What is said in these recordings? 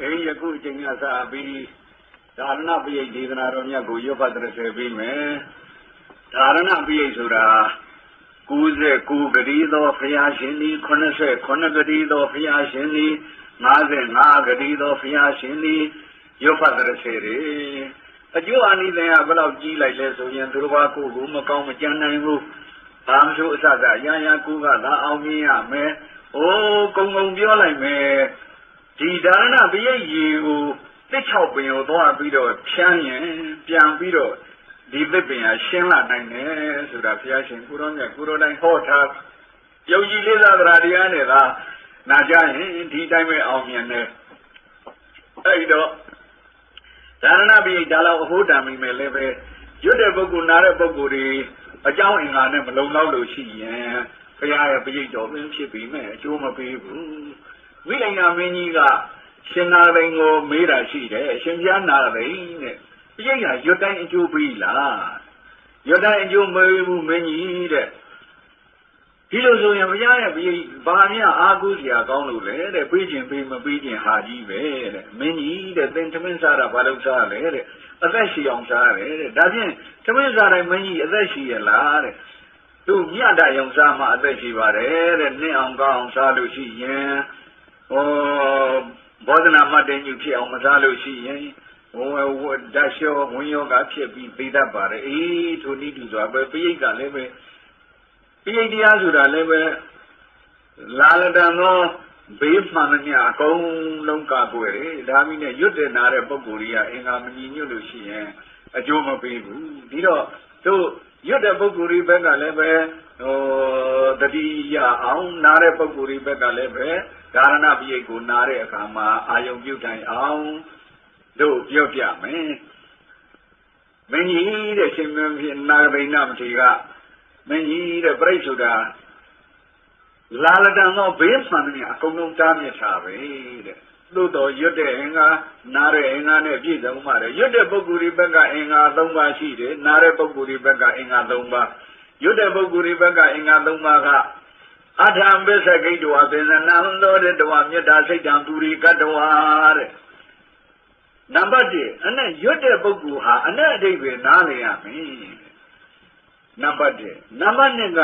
အေးယခုအချိန်ကစပြီးဒါရဏပိယဒေသနာတော်မြတ်ကိုရွတ်ဖတ်တဲ့ဆယ်ပြီးမယ်ဒါရဏပိယဆိုတာ99ဂတိသောဘုရားရှင်သည်89ဂတိသောဘုရားရှင်သည်55ဂတိသောဘုရားရှင်သည်ရွတ်ဖတ်တဲ့ဆယ်တွေအကျိုးအနိသင်ကဘယ်လောက်ကြီးလိုက်လဲဆိုရင်သူတော်ဘာကိုကိုမကောင်းမကြမ်းနိုင်ဘူးဘာမှဆိုအစစအရာရာကိုကသာအောင်မြင်ရမယ်။အိုးကုံကုံပြောလိုက်မယ်။ ဒီဒါရဏပရိယေကိုတစ်ချောက်ပင်ကိုသွားပြီးတော့ဖြန်းရင်ပြန်ပြီးတော့ဒီသစ်ပင်ကရှင်းလာနိုင်တယ်ဆိုတာဘုရားရှင်ကိုရောမြတ်ကိုရောတိုင်းဟောထားယုံကြည်လေးစားတရားတရားနဲ့သာနာကြရင်ဒီတိုင်းပဲအောင်မြင်တယ်အဲဒီတော့ဒါရဏပိယဒါလောက်အဖို့တံမိမယ်လည်းပဲရွတ်တဲ့ပုဂ္ဂိုလ်နားတဲ့ပုဂ္ဂိုလ်တွေအကြောင်းအင်္ဂါနဲ့မလုံလောက်လို့ရှိရင်ဘုရားရဲ့ပိယတော်ပင်ဖြစ်ပြီးမဲ့အကျိုးမပေးဘူး ဝိလိန်နာမင်းကြီးကရှင်နာရိန်ကိုမေးတာရှိတယ်အရှင်ဘုရားနာရိန်တဲ့ပိယကရွတ်တိုင်းအကျိုးပေးလားရွတ်တိုင်းအကျိုးမပေးဘူးမင်းကြီးတဲ့ဒီလိုဆိုရင်ဘုရားရဲ့ပိယဘာမြအားကိုးစရာကောင်းလို့လဲတဲ့ပေးခြင်းပေးမပေးခြင်းဟာကြီးပဲတဲ့မင်းကြီးတဲ့သင်သမင်းစားတာဘာလို့စားလဲတဲ့အသက်ရှည်အောင်စားရတယ်တဲ့ဒါဖြင့်သမင်းစားတိုင်းမင်းကြီးအသက်ရှည်ရလားတဲ့သူမြတ်တာယုံစားမှအသက်ရှိပါတယ်တဲ့နင့်အောင်ကောင်းအောင်စားလို့ရှိရင် ဟောဘောဓနာမတ်တင်ကြီးဖြစ်အောင်မစားလို့ရှိရင်ဟိုဓာတ်လျှောဝင်ယောဂဖြစ်ပြီးသိတတ်ပါတယ်အေးထိုနည်းတူစွာပဲပိဋကလည်းပဲပိဋတရားဆိုတာလည်းပဲလာလတန်သောဘေးမှန်သမျှအကုန်လုံးကကွယ်တယ်ဒါမိနဲ့ရွတ်တင်နာတဲ့ပုံကိုယ်ကြီးကအင်္ဂါမညီညွတ်လို့ရှိရင်အကျိုးမပေးဘူးဒီတော့တို့ရွတ်တဲ့ပုဂ္ဂိုလ်ဒီဘက်ကလည်းပဲဟိုတတိယအောင်နားတဲ့ပုဂ္ဂိုလ်ဒီဘက်ကလည်းပဲ ဓာရဏပိယကိုနားတဲ့အခါမှာအာယုံပြုတ်တိုင်အောင်တို့ပြောပြမယ်မင်းကြီးတဲ့ရှင်မင်းဖြစ်နာဂိဏမထေရကမင်းကြီးတဲ့ပြိဋ္ဌုတာလာလတန်သောဘေးမှန်မြအကုန်လုံးတားမြစ်ထားပဲတဲ့သို့တော်ရွတ်တဲ့အင်္ဂါနားတဲ့အင်္ဂါနဲ့ပြည့်စုံပါတယ်ရွတ်တဲ့ပုဂ္ဂိုလ်ဒီဘက်ကအင်္ဂါ၃ပါးရှိတယ်နားတဲ့ပုဂ္ဂိုလ်ဒီဘက်ကအင်္ဂါ၃ပါးရွတ်တဲ့ပုဂ္ဂိုလ်ဒီဘက်ကအင်္ဂါ၃ပါးက အထံပစ္စကိတ္တဝပင်စနံသောတဲ့တဝမေတ္တာစိတ်တံသူရိကတ္တဝတဲ့နံပါတ်1အနဲ့ရွတ်တဲ့ပုဂ္ဂိုလ်ဟာအနဲ့အတိတ်ပဲနားလည်ရမယ်နံပါတ်1နံပါတ်2က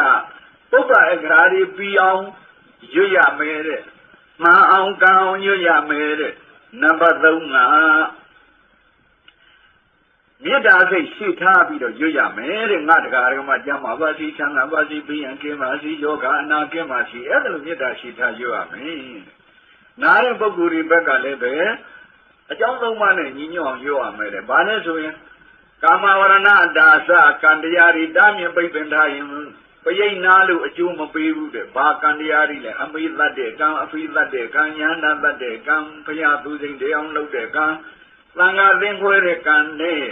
ပုပ္ပအခရာတွေပြီးအောင်ရွတ်ရမယ်တဲ့မှန်အောင်ကံအောင်ရွတ်ရမယ်တဲ့နံပါတ်3က မေတ္တာစိတ်ရှိထားပြီးတော့ရွတ်ရမယ်တဲ့ငါတရားဓမ္မကျမ်းမှာပါစီချမ်းသာပါစီပြီးရင်ကင်းပါစီယောဂအနာကင်းပါစီအဲ့ဒါလိုမေတ္တာရှိထားရွတ်ရမယ်နားတဲ့ပုဂ္ဂိုလ်တွေဘက်ကလည်းပဲအကြောင်းသုံးပါးနဲ့ညီညွတ်အောင်ရွတ်ရမယ်တဲ့ဘာလဲဆိုရင်ကာမဝရဏဒါစကံတရားတွေတားမြင်ပိတ်ပင်ထားရင်ပရိတ်နာလို့အကျိုးမပေးဘူးတဲ့ဘာကံတရားတွေလဲအမေသတ်တဲ့ကံအဖိသတ်တဲ့ကံညာနာသတ်တဲ့ကံဖရာသူစိန်တရားလုပ်တဲ့ကံသံဃာသင်ခွဲတဲ့ကံနဲ့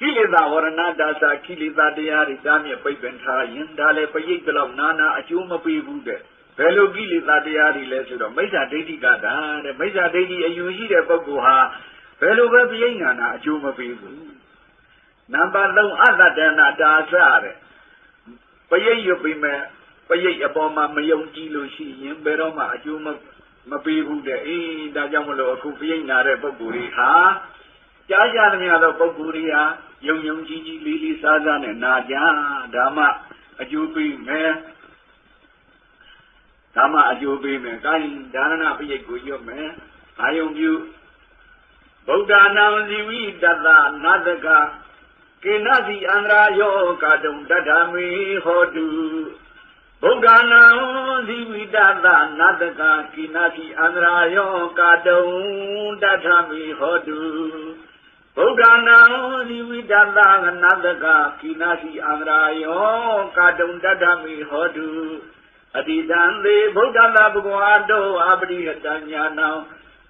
ကိလေသာဝရဏဒါစကိလေသာတရားတွေတားမြစ်ပိတ်ပင်ထားရင်ဒါလည်းပရိတ်ကတော့နာနာအကျိုးမပေးဘူးတဲ့ဘယ်လိုကိလေသာတရားတွေလဲဆိုတော့မိစ္ဆာဒိဋ္ဌိကတာတဲ့မိစ္ဆာဒိဋ္ဌိအယူရှိတဲ့ပုဂ္ဂိုလ်ဟာဘယ်လိုပဲပြိဋ္ဌာနာအကျိုးမပေးဘူးနံပါတ်3အတ္တဒနာတာစတဲ့ပရိတ်ရွတ်ပြီးမဲ့ပရိတ်အပေါ်မှာမယုံကြည်လို့ရှိရင်ဘယ်တော့မှအကျိုးမမပေးဘူးတဲ့အေးဒါကြောင့်မလို့အခုပြိဋ္ဌာနာတဲ့ပုဂ္ဂိုလ်တွေဟာကြားကြသမျှသောပုဂ္ဂိုလ်တွေဟာ ယုံယုံကြည်ကြည်လေးလေးစားစားနဲ့နာကြဒါမှအကျိုးပေးမယ်ဒါမှအကျိုးပေးမယ်ကာယဒါနနာပိယတ်ကိုရွတ်မယ်အာယုံပြုဗုဒ္ဓနာမဇီဝိတတနာတကကေနစီအန္တရာယောကာတုံတတ္ထမေဟောတုဗုဒ္ဓနာဇီဝိတတနာတကကေနစီအန္တရာယောကာတုံတတ္ထမေဟောတုဗု ဒ္ဓနာဇီဝိတတနာတကကေနစီအန္တရာယောကာတုံတတ္ထမေဟောတုအတိတံသေဗုဒ္ဓသာဘဂဝါတောအပရိဟတညာနံ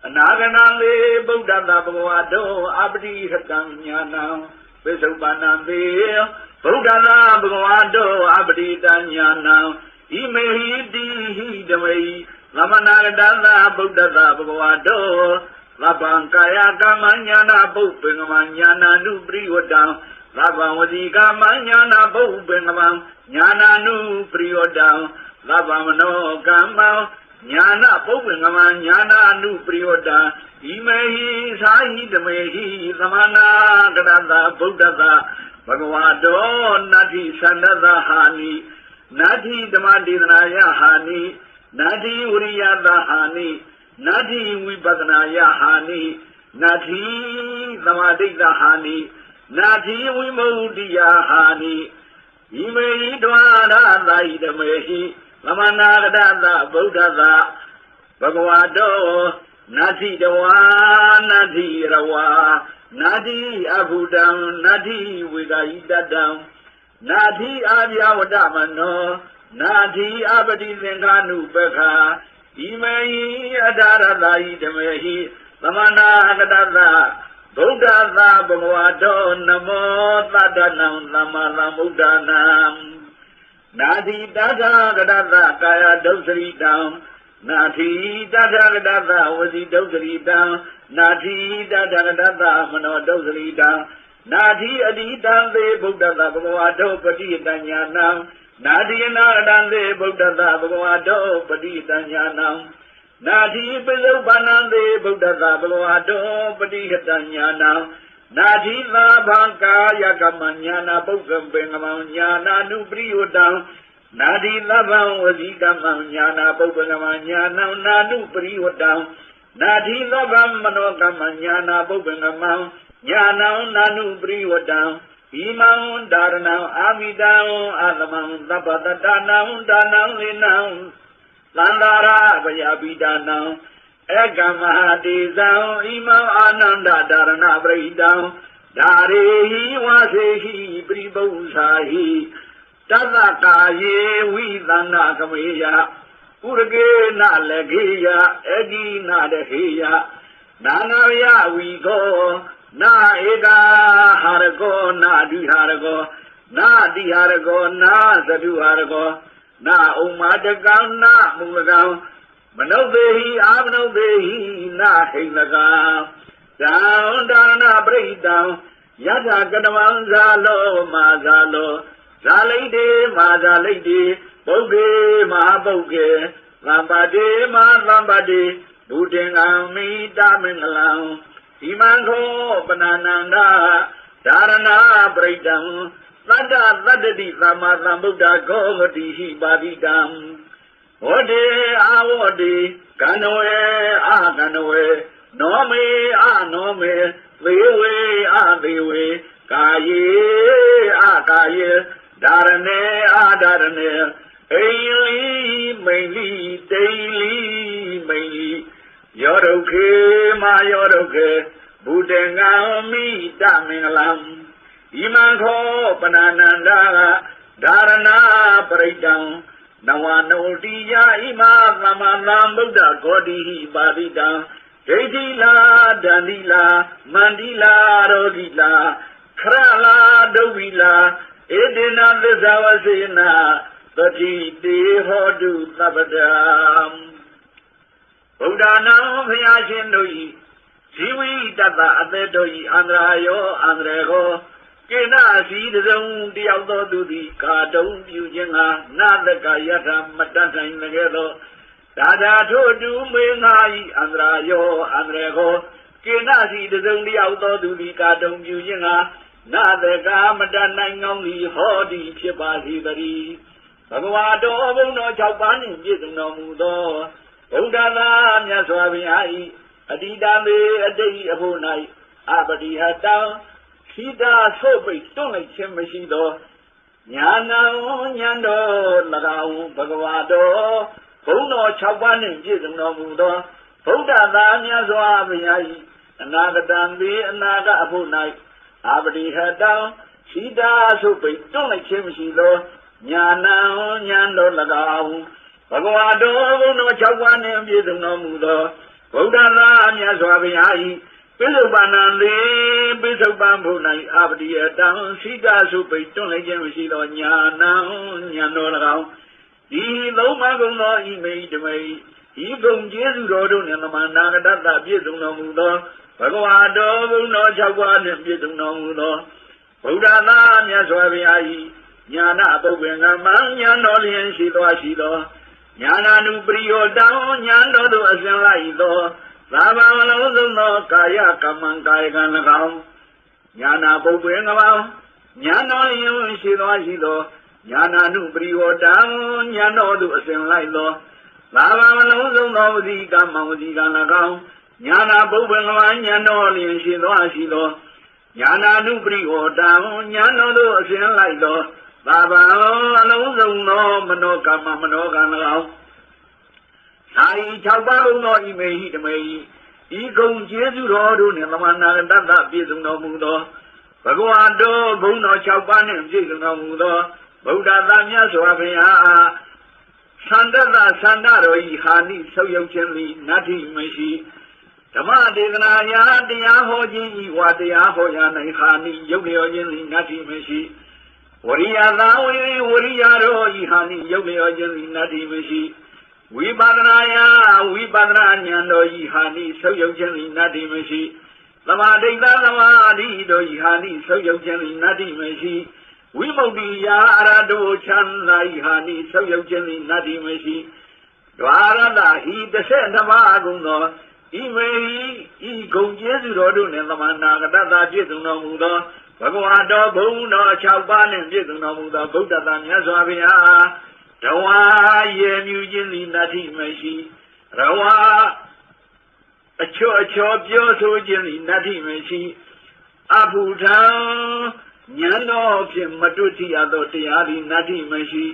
အနာဂနံလေဗုဒ္ဓသာဘဂဝါတောအပရိဟတညာနံဝိသုပန္နံသေဗုဒ္ဓသာဘဂဝါတောအပရိတညာနံဣမေဟိတိဟိတမေသမနာရတသာဗုဒ္ဓသာဘဂဝါတော သဗ္ဗံကာယကမ္မညာနာပုပ္ပင်္ဂမညာနာနုပရိဝတံသဗ္ဗံဝတိကမ္မညာနာပုပ္ပင်္ဂမညာနာနုပရိဝတံသဗ္ဗမနောကမ္မညာနာပုပ္ပငမညာနာအနုပရိဝတ္တဣမေဟိသာဟိတမေဟိသမနာကရတဗုဒ္ဓသဘဂဝါတောနတ္ထိသန္တသဟာနိနတ္ထိဓမ္မဒေသနာယဟာနိနတ္ထိဝရိယသဟာနိ နတ္ထိဝိပဿနာယဟာနိနတ္ထိသမာဓိတဟာနိနတ္ထိဝိမု ക്തി ယဟာနိဣမေဟိဒွါရသာဟိတမေဟိသမနာကတသဗုဒ္ဓသဘဂဝါတောနာတိတဝါနာတိရဝါနာတိအဘုဒံနာတိဝေဂာယိတတံနာတိအာဗျာဝတမနောနာတိအပတိသင်္ဃာနုပခာ ဣမေဟိအဒါရတာဟိဓမေဟိသမနာကတသဗုဒ္ဓသာဘဂဝါတောနမောတတ္တနံသမ္မာသမ္ဗုဒ္ဓနာနာတိတထာဂတသကာယဒုစရိတံနာတိတထာဂတသဝစီဒုစရိတံနာတိတထာဂတသမနောဒုစရိတံနာတိအတိတံသေဗုဒ္ဓသဘဂဝါတောပတိတညာနံ နာတိနာတံသေဗုဒ္ဓသဘဂဝါတောပတိတညာနံနာတိပိစုပန္နံသေဗုဒ္ဓသဘဂဝါတောပတိဟတညာနံနာတိသာဘံကာယကမညာနာပုဂ္ဂံပေငမံညာနာနုပရိယတံနာတိသဗ္ဗံဝစီကမံညာနာပုဂ္ဂငမညာနံနာနုပရိယတံနာတိသဗ္ဗံမနောကမညာနာပုဂ္ဂငမံညာနံနာနုပရိယတံ ဣမံဒါရဏံအာမိတံအာသမံသဗ္ဗတတနံဒါနံလိနံသန္တာရဗယပိဒါနံဧကမဟာတိဇံဣမံအာနန္ဒဒါရဏပရိတံဒါရေဟိဝါစေဟိပရိပု္ပ္ပာဟိတသကာယေဝိသနာကမေယပုရကေနလကေယအဂိနတဟေယနာနာယဝီကော နာဧကာဟာရကောနာဒိဟာရကောနာတိဟာရကောနာသတုဟာရကောနာဥမ္မာတကံနာမူလကံမနုဿေဟိအာမနုဿေဟိနာဟိလကံသံဒါနပရိတံယထာကတမံဇာလောမာဇာလောဇာလိတေမာဇာလိတေပုဂ္ဂေမဟာပုဂ္ဂေသံပါတိမဟာသံပါတိဘုဒ္ဓင်္ဂံမိတမင်္ဂလံ ဣမံခောပနာနန္ဒာဒါရဏပရိတံသတ္တသတ္တတိသမ္မာသမ္ဗုဒ္ဓဂောဂတိဟိပါတိတံဝတ္တေအာဝတ္တေကန္နဝေအာကန္နဝေနောမေအာနောမေသေဝေအာသေဝေကာယေအာကာယေဒါရဏေအာဒါရဏေအိလီမိန်လီတိလီမိန်လီ ယောဒုခေမာယောဒုခေဘုဒ္ဓငံမိတမင်္ဂလံဣမံခောပနာနန္ဒာဒါရဏပရိတံနဝနုတိယဣမသမ္မာသမ္ဗုဒ္ဓဂောတိဟိပါတိတံဒိဋ္ဌိလာဒန္တိလာမန္တိလာရောဂိလာခရလာဒုဝိလာဧတေနသစ္စာဝစေနာသတိတေဟောတုသဗ္ဗတံ ဗုဒ္ဓနာဘုရားရှင်တို့၏ဇီဝိတတအသက်တို့၏အန္တရာယောအန္တရေကိုကိနစီတစုံတယောက်သောသူသည်ကာတုံပြုခြင်းကနာတကယထမတတ်နိုင်ကြသောဒါသာထို့တူမေငါဤအန္တရာယောအန္တရေကိုကိနစီတစုံတယောက်သောသူသည်ကာတုံပြုခြင်းကနာတကမတတ်နိုင်ကောင်းသည်ဟောသည်ဖြစ်ပါစေတည်းဘဂဝါတော်ဘုံတော်၆ပါးနှင့်ပြည့်စုံတော်မူသော ဘုဒ္ဓသာမြတ်စွာဘုရား၏အတိတမေအတိတ်အဖို့၌အပတိဟတံခိတာဆိုပိတ်တွန့်လိုက်ခြင်းမရှိသောညာနာဉာဏ်တော်၎င်းဘဂဝါတော်ဘုံတော်၆ပါးနှင့်ပြည့်စုံတော်မူသောဗုဒ္ဓသာမြတ်စွာဘုရား၏အနာဂတံပေအနာကအဖို့၌အပတိဟတံခိတာဆိုပိတ်တွန့်လိုက်ခြင်းမရှိသောညာနာဉာဏ်တော်၎င်း ဘဂဝါတော်ဘုံတော်၆ပါးနှင့်ပြည့်စုံတော်မူသောဗုဒ္ဓသာမြတ်စွာဘုရား၏ပိစုပန္နံလေပိစုပန်ဘု၌အပတိယတံစိတသုပိတ်တွန့်လိုက်ခြင်းမရှိသောညာနံညာတော်၎င်းဒီသုံးပါးကုံသောဤမိတမိဤကုံကျေးဇူးတော်တို့နှင့်သမန္နာကတ္တပြည့်စုံတော်မူသောဘဂဝါတော်ဘုံတော်၆ပါးနှင့်ပြည့်စုံတော်မူသောဗုဒ္ဓသာမြတ်စွာဘုရား၏ညာနာပုပ္ပင်္ဂမဉာဏ်တော်လျင်ရှိသောရှိသော ညာနာနုပရိယောတံညာတော်သို့အစဉ်လိုက်သောသာဘာမလုံးစုံသောကာယကမ္မံကာယကံ၎င်းညာနာပုပ္ပေငမောင်းညာတော်လျင်ရှိသောရှိသောညာနာနုပရိယောတံညာတော်သို့အစဉ်လိုက်သောသာဘာမလုံးစုံသောဝစီကမ္မံဝစီကံ၎င်းညာနာပုပ္ပေငမောင်းညာတော်လျင်ရှိသောရှိသောညာနာနုပရိယောတံညာတော်သို့အစဉ်လိုက်သော သာဘာအလုံးစုံသောမနောကမ္မမနောကံ၎င်းသာဤ၆ပါးလုံးသောဤမေဟိတမေဟိဤကုံကျေးဇူးတော်တို့နှင့်သမဏတတ္တပြည့်စုံတော်မူသောဘဂဝါတော်ဘုံတော်၆ပါးနှင့်ပြည့်စုံတော်မူသောဗုဒ္ဓသာမြတ်စွာဘုရားအားသန္တတသန္တတော်ဤဟာနိဆုပ်ယုတ်ခြင်းသည်နတ္ထိမရှိဓမ္မဒေသနာယာတရားဟောခြင်းဤဝါတရားဟောရာ၌ဟာနိယုတ်လျော်ခြင်းသည်နတ္ထိမရှိ ဝရိယသာဝိဝရိယတော်ဤဟာနိယုတ်လျော်ခြင်းသည်နတ္ထိမရှိဝိပဿနာယဝိပဿနာဉာဏ်တော်ဤဟာနိဆုပ်ယုတ်ခြင်းသည်နတ္တိမရှိသမာဓိတသမာဓိတော်ဤဟာနိဆုပ်ယုတ်ခြင်းသည်နတ္တိမရှိဝိမု ക്തി ယာအရတောချမ်းသာဤဟာနိဆုပ်ယုတ်ခြင်းသည်နတ္တိမရှိဒွါရတဟိတစ်ဆက်ဓမ္မအကုန်သောဤမေဤဂုံကျေးဇူးတော်တို့နှင့်သမဏဂတတာပြည့်စုံတော်မူသော ဘဂဝါတော်ဘုံတော်၆ပါးနှင့်ပြည့်စုံတော်မူသောဗုဒ္ဓတာမြတ်စွာဘုရားတဝါရေမြူခြင်းသည်နတ္ထိမရှိရဝါအချောအချောပြောဆိုခြင်းသည်နတ္ထိမရှိအဘုထံဉာဏ်တော်ဖြင့်မတွတိရသောတရားသည်နတ္ထိမရှိ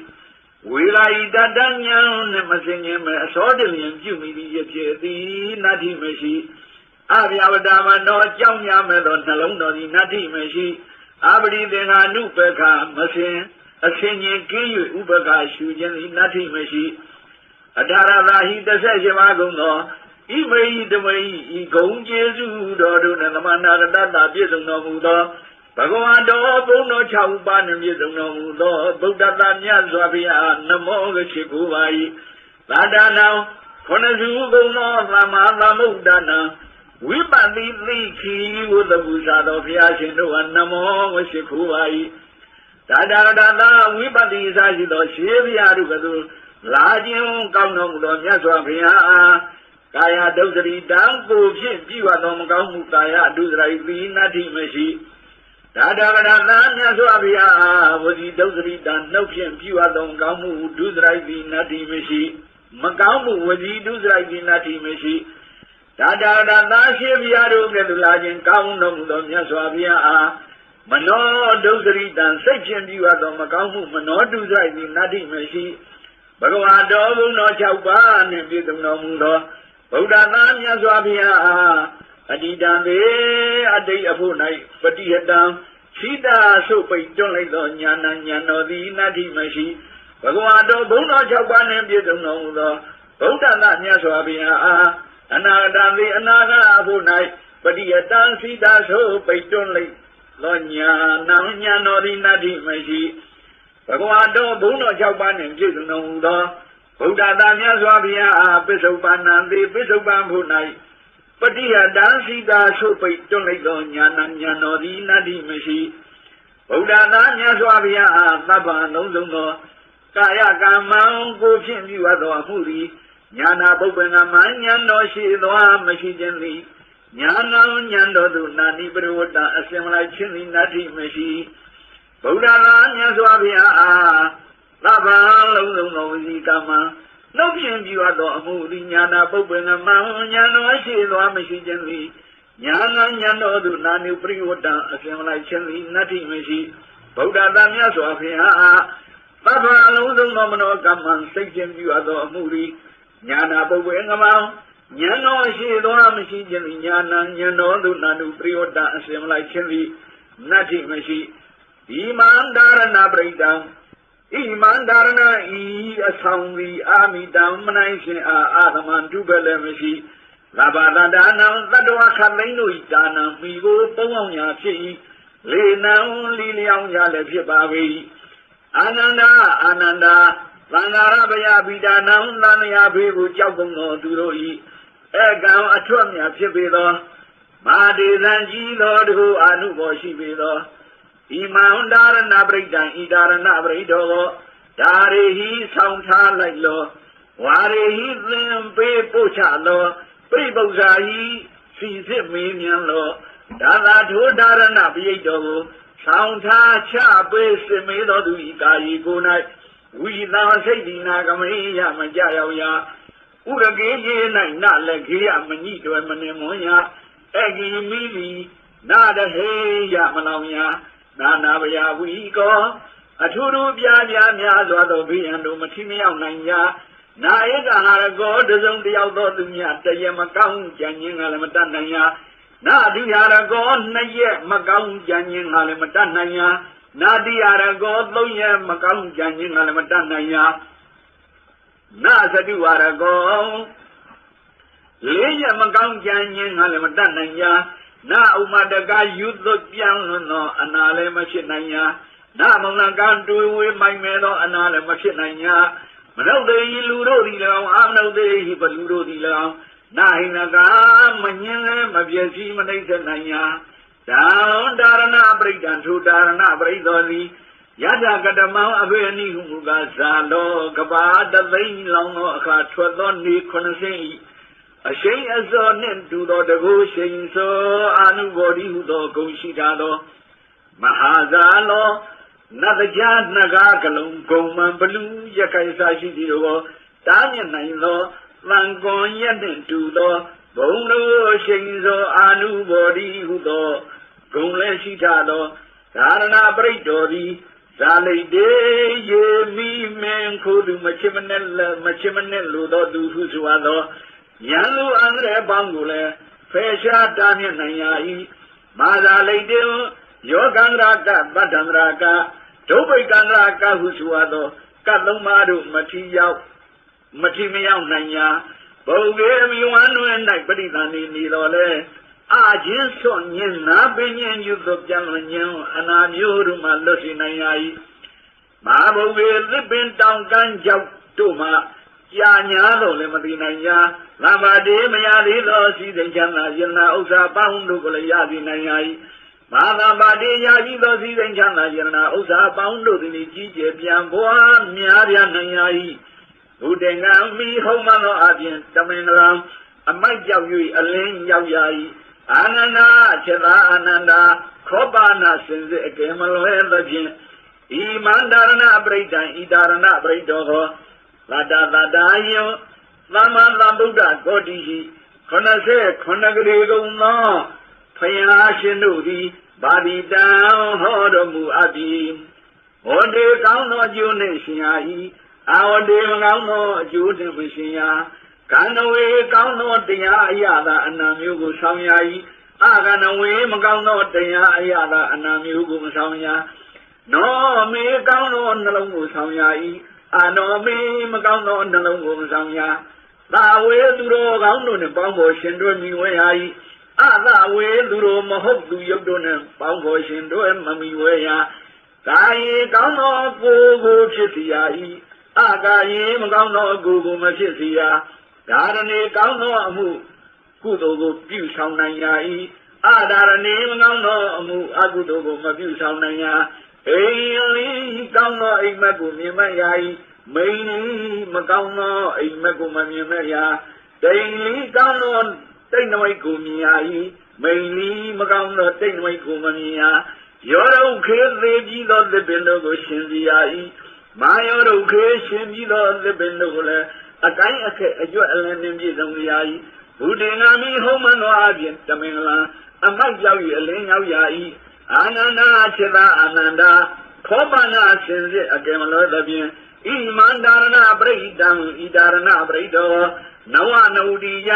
ဝေလာဤတတဉာဏ်နှင့်မစင်ခြင်းမဲ့အစောတလျင်ပြုမိသည်ဖြစ်သည်နတ္ထိမရှိ အဗျာဝတ္တမနောအကြောင်းများမဲ့သောနှလုံးတော်သည်နတ္ထိမရှိအပရိသင်္ဃာနုပခမစင်အစဉ်ချင်းကင်း၍ဥပကရှုခြင်းသည်နတ္ထိမရှိအထာရသာဟိ38ပါးကုန်သောဣမေဟိတမေဟိဤဂုံကျေးဇူးတော်တို့နှင့်သမဏဂတတာပြည့်စုံတော်မူသောဘဂဝါတော်ဘုန်းတော်6ပါးနှင့်ပြည့်စုံတော်မူသောဗုဒ္ဓတာမြတ်စွာဘုရားနမောကရှိကူပါ၏သာဒနာခொနစုကုံသောသမ္မာသမုဒ္ဒနာ ဝိပတိသိခိဝတ္တပူဇာတော်ဘုရားရှင်တို့ကနမောဝရှိခိုးပါ၏ဒါဒါရတာသာဝိပတိစာရှိသောရှေးဘုရားတို့ကသူလာခြင်းကောင်းတော်မူသောမြတ်စွာဘုရားအားကာယဒုစရိတံကိုဖြင့်ပြုအပ်တော်မကောင်းမှုကာယဒုစရိသီနတ္တိမရှိဒါဒါရတာသာမြတ်စွာဘုရားအားဝစီဒုစရိတံနှုတ်ဖြင့်ပြုအပ်တော်မကောင်းမှုဒုစရိသီနတ္တိမရှိမကောင်းမှုဝစီဒုစရိသီနတ္တိမရှိ ဒါဒါရတာသာရှေးဘုရားတို့ကဲ့သို့လာခြင်းကောင်းတော်မူသောမြတ်စွာဘုရားအားမနောဒုစရိတံစိတ်ဖြင့်ပြုအပ်သောမကောင်းမှုမနောတုဆိုင်သည်နတ္တိမရှိဘဂဝါတော်ဘုံတော်၆ပါးနှင့်ပြည့်စုံတော်မူသောဗုဒ္ဓသာမြတ်စွာဘုရားအားအတ္တိတံပေအတိတ်အဖို့၌ပฏิဟတံရှိတာဆုပိတ်တွန်းလိုက်သောညာဏညာတော်သည်နတ္တိမရှိဘဂဝါတော်ဘုံတော်၆ပါးနှင့်ပြည့်စုံတော်မူသောဗုဒ္ဓသာမြတ်စွာဘုရားအား အနာဂတံသည်အနာဂတ်အဖို့၌ပฏิဟတံရှိတာဆုပိတ်တွန်းလိုက်သောညာနာညာတော်ဒီနတ္တိမရှိဘဂဝါတော်ဘုန်းတော်၆ပါးနှင့်ပြည့်စုံတော်မူသောဗုဒ္ဓသာမြတ်စွာဘုရားအားပစ္စုပန်နံတိပစ္စုပန်ဖို့၌ပฏิယတံစီတာဆုပိတ်တွန်းလိုက်သောညာနာညာတော်ဒီနတ္တိမရှိဗုဒ္ဓသာမြတ်စွာဘုရားအားသဗ္ဗံလုံးစုံသောကာယကမ္မံကိုဖြင့်ပြုအပ်သောအမှုသည် ညာနာပုပ္ပင်္ဂမဉာဏ်တော်ရှိသောမရှိခြင်းသည်ညာနာဉာဏ်တော်သူနာနိပရဝတ္တအစင်မလိုက်ခြင်းသည်နတ္ထိမရှိဗုဒ္ဓသာမြတ်စွာဘုရားအားသဗ္ဗံလုံးစုံသောဝစီကမ္မနှုတ်ဖြင့်ပြုအပ်သောအမှုသည်ညာနာပုပ္ပင်္ဂမဉာဏ်တော်ရှိသောမရှိခြင်းသည်ညာနာဉာဏ်တော်သူနာနိပရဝတ္တအစင်မလိုက်ခြင်းသည်နတ္ထိမရှိဗုဒ္ဓသာမြတ်စွာဘုရားအားသဗ္ဗံလုံးစုံသောမနောကမ္မစိတ်ခြင်းပြုအပ်သောအမှုသည် ညာနာပုပ္ပင်္ဂမဉာဏ်တော်ရှိသောမရှိခြင်းသည်ညာနာဉာဏ်တော်သူနာနုပရိဝတ္တအစင်မလိုက်ခြင်းသည်နတ္ထိမရှိဒီမန္တရဏပရိဒံဣမန္တရဏဤအဆောင်သည်အာမိတံမနိုင်ရှင်အာအာသမံဒုဘလည်းမရှိလဘာတဒါနံတတဝခသိန်းတို့ဤဒါနံမိကိုပုံအောင်ညာဖြစ်၏လေနံလီလျောင်းညာလည်းဖြစ်ပါ၏အာနန္ဒာအာနန္ဒာ သံဃာရဗျာပိဒါနံသံဃာဘေးကိုကြောက်ကုန်သောသူတို့ဤဧကံအထွတ်မြတ်ဖြစ်ပေသောမာဒေသံကြီးသောတခုအာနုဘောရှိပေသောဣမံဒါရဏပရိဒံဣဒါရဏပရိဒောဒါရေဟိဆောင်ထားလိုက်လောဝါရေဟိသင်ပေးပို့ချသောပြိပု္ပ္ပာဟိစီစစ်မင်းမြန်လောဒါသာထိုဒါရဏပိယတ်တော်ကိုဆောင်ထားချပေးစင်မေတော်သူဤကာယီကို၌ ဝိသာစိတ်ဒီနာကမရိယမကြရောက်ရာဥရကေရေ၌နလက်ခေယမညိတွယ်မနေမွန်ရာအဂိမိလီနာတဟေယမလောင်ရာနာနာဘယဝီကောအထူးထူးပြားပြားများစွာသောဘေးရန်တို့မထီမရောက်နိုင်ကြနာယကဟာရကောတစုံတယောက်သောသူများတရမကောင်းကြံခြင်းကလည်းမတတ်နိုင်ရာနာတိဟာရကောနှစ်ရက်မကောင်းကြံခြင်းကလည်းမတတ်နိုင်ရာ နာတိဟာရကောသုံးရက်မကောင်းကြံခြင်းကလည်းမတတ်နိုင်ရာနာသတိဟာရကောလေးရက်မကောင်းကြံခြင်းကလည်းမတတ်နိုင်ရာနာဥမတကယုသပြန်လွန်သောအနာလည်းမဖြစ်နိုင်ရာနာမုံလကံတွေဝေးမိုင်မဲသောအနာလည်းမဖြစ်နိုင်ရာမနုဿေဟိလူတို့သည်၎င်းအာမနုဿေဟိပလူတို့သည်၎င်းနာဟိနကမညင်းလဲမပြည့်စည်မနှိမ့်ဆက်နိုင်ရာ ဒါဒါရဏပရိဒံထုဒါရဏပရိသောသည်ယတကတမံအဘိနိဟုမူကားဇာလောကဘာတသိန်းလောင်းသောအခါထွက်သောနေ90ဤအရှိန်အစောနှင့်တူသောတကူရှိန်စောအာနုဘောဓိဟုသောဂုံရှိတာသောမဟာဇာလောနတ်ကြားနဂါကလုံးဂုံမံဘလူရခိုင်စာရှိသည်တို့တားမြင်နိုင်သောသံကွန်ရက်နှင့်တူသောဘုံတို့ရှိန်စောအာနုဘောဓိဟုသော ဂုံလည်းရှိထသောသာရဏပရိတ်တော်သည်ဇာလိတ်တေယေမိမင်ခိုးသူမချစ်မနဲ့မချစ်မနဲ့လိုသောသူဟုဆိုသောယံလူအန္တရာယ်ပေါင်းကိုလည်းဖယ်ရှားတားမြစ်နိုင်ရ၏မာဇာလိတ်တေယောကန္တရာကပတ္တန္တရာကဒုဗိကန္တရာကဟုဆိုသောကတ်လုံးပါတို့မထီရောက်မထီမရောက်နိုင်ရာဘုံကေအမိဝမ်းတွင်၌ပရိသန္တိနေတော်လဲ အာချင်းစွန့်ညင်နာပင်ညင်ယူသောပြန်လညင်အနာမျိုးတို့မှလွတ်စီနိုင်ရာ၏မဟာဘုံကေသစ်ပင်တောင်ကန်းကြောက်တို့မှကြာညာတော့လည်းမသိနိုင်ကြ။လမ္ဘာတေမရသေးသောစီစိန်ချမ်းသာယနာဥစ္စာပေါင်းတို့ကိုလည်းရစီနိုင်ရ၏။မာသဘာတေရာကြီးသောစီစိန်ချမ်းသာယနာဥစ္စာပေါင်းတို့သည်ကြီးကျယ်ပြန်ပွားများပြားနိုင်ရ၏။ဘုဒ္ဓံကမိဟုံးမသောအပြင်တမင်္ဂလံအမိုက်ကြောက်၍အလင်းရောက်ရ၏။ အာနန္ဒာခြေသာအာနန္ဒာခောပါဏစင်စစ်အကယ်မလွဲသဖြင့်ဤမန္တရဏပရိဒံဤဒါရဏပရိတောဟောသတ္တသတ္တာယံသမ္မာသမ္ဗုဒ္ဓဂေါတိဟိ90ခொနကလေးကုံသောဖယားရှင်တို့သည်ဗာတိတံဟောတော်မူအပ်သည်ဟောတေကောင်းသောအကျိုးနှင့်ရှင်ရာ၏အာဝတေမကောင်းသောအကျိုးနှင့်မရှင်ရာ ကံနဝေကောင်းသောတရားအရာသာအနံမျိုးကိုဆောင်ရာ၏အာကနဝေမကောင်းသောတရားအရာသာအနံမျိုးကိုမဆောင်ရာနောမေကောင်းသောနှလုံးကိုဆောင်ရာ၏အာနောမေမကောင်းသောနှလုံးကိုမဆောင်ရသာဝေသူတော်ကောင်းတို့နှင့်ပေါင်းဖို့ရှင်တို့မိဝဲရာ၏အသာဝေသူတော်မဟုတ်သူရုပ်တို့နှင့်ပေါင်းဖို့ရှင်တို့မမိဝဲရာကာယေကောင်းသောကိုယ်ကိုဖြစ်စီရာ၏အကာယေမကောင်းသောကိုယ်ကိုမဖြစ်စီရာ ဒါရဏေကောင်းသောအမှုကုသိုလ်ကိုပြုဆောင်နိုင်ရာ၏အဒါရဏေမကောင်းသောအမှုအကုသိုလ်ကိုမပြုဆောင်နိုင်ရာအိမ်လေးကောင်းသောအိမ်မက်ကိုမြင်မရ၏မိန်လေးမကောင်းသောအိမ်မက်ကိုမမြင်မရတိမ်လေးကောင်းသောတိတ်နမိတ်ကိုမြင်ရ၏မိန်လေးမကောင်းသောတိတ်နမိတ်ကိုမမြင်ရရောရုပ်ခေသေးကြီးသောသစ်ပင်တို့ကိုရှင်စီရ၏မာယောရုပ်ခေရှင်ပြီးသောသစ်ပင်တို့ကိုလည်း အကိုင်းအခက်အကျွတ်အလင်းနှင့်ပြည့်စုံရ၏ဘုဒ္ဓင်္ဂမီဟုံးမသောအပြင်တမင်္ဂလာအမိုက်ရောက်၍အလင်းရောက်ရ၏အာနန္ဒာခြေသာအာနန္ဒာခောပနာစင်စစ်အကယ်မလို့သဖြင့်ဣမန္တာရဏပရိဒံဣဒါရဏပရိတောနဝနဝတိယ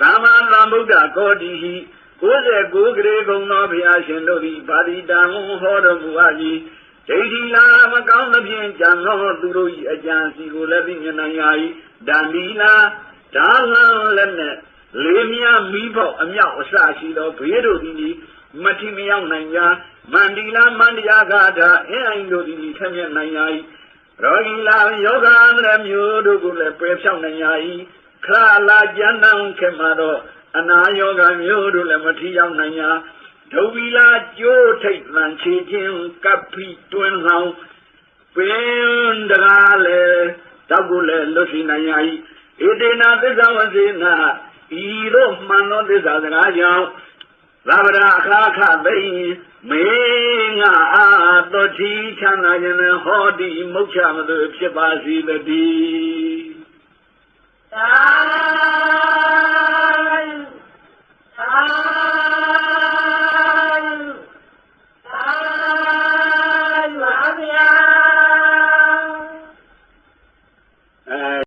သမ္မာသမ္ဗုဒ္ဓဂောတိဟိ69ကရေကုံသောဘုရားရှင်တို့သည်ပါတိတံဟောတော်မူအပ်၏ဒိဋ္ဌိလာမကောင်းသဖြင့်ကြံသောသူတို့၏အကြံစီကိုလည်းသိမြင်နိုင်ရ၏ ဒန္ဒီလာဒါလံလည်းနဲ့လေးမြမိဖို့အမြောက်အစရှိသောဘေးတို့သည်မတိမရောက်နိုင်ကြမန္တိလာမန္တရားဂါထာအင်းအိုင်တို့သည်ထက်မြက်နိုင်ရ၏ရောဂီလာယောဂအန္တရမျိုးတို့ကိုလည်းပယ်ဖြောက်နိုင်ရ၏ခရလာကျမ်းတန်ခေမှာတော့အနာယောဂမျိုးတို့လည်းမထီရောက်နိုင်ရဒုဝီလာကျိုးထိတ်တန်ချေခြင်းကပ်ဖိတွင်လောင်ပင်တကားလေ တောက်ကိုလည်းလွတ်ရှိနိုင်ရာ၏ဣတိနာသစ္စာဝစေနာဤတို့မှန်သောသစ္စာစကားကြောင့်သဗ္ဗရာအခါခသိမေငါအာတောတိချမ်းသာခြင်းဟောတိမုတ်ချမသူဖြစ်ပါစေတည်းသာသာ